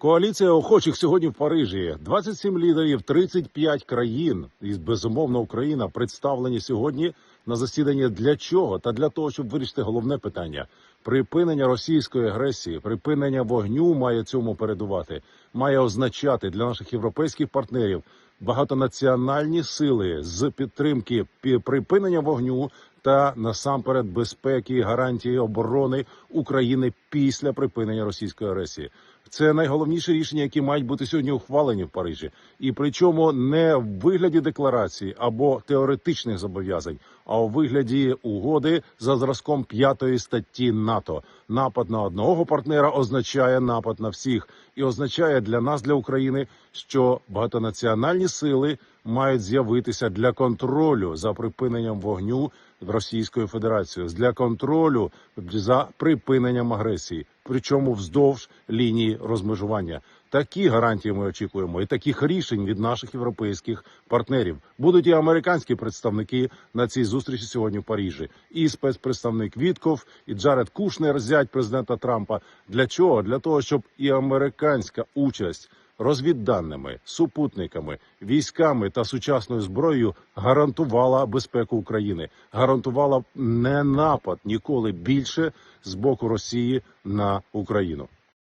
Коаліція охочих сьогодні в Парижі. 27 лідерів, 35 країн і безумовно Україна представлені сьогодні на засіданні для чого? Та для того, щоб вирішити головне питання: припинення російської агресії, припинення вогню має цьому передувати, має означати для наших європейських партнерів багатонаціональні сили з підтримки припинення вогню та насамперед безпеки і гарантії оборони України після припинення російської агресії. Це найголовніші рішення, які мають бути сьогодні ухвалені в Парижі, і причому не в вигляді декларації або теоретичних зобов'язань, а у вигляді угоди за зразком п'ятої статті НАТО. Напад на одного партнера означає напад на всіх, і означає для нас, для України, що багатонаціональні сили мають з'явитися для контролю за припиненням вогню Російською Федерацією, для контролю за припиненням агресії, причому вздовж лінії розмежування. Такі гарантії ми очікуємо, і таких рішень від наших європейських партнерів будуть і американські представники на цій зустрічі сьогодні в Парижі, і спецпредставник Вітков, і Джаред Кушнер, зять президента Трампа. Для чого? Для того, щоб і американська участь розвідданими, супутниками, військами та сучасною зброєю гарантувала безпеку України, гарантувала не напад ніколи більше з боку Росії на Україну.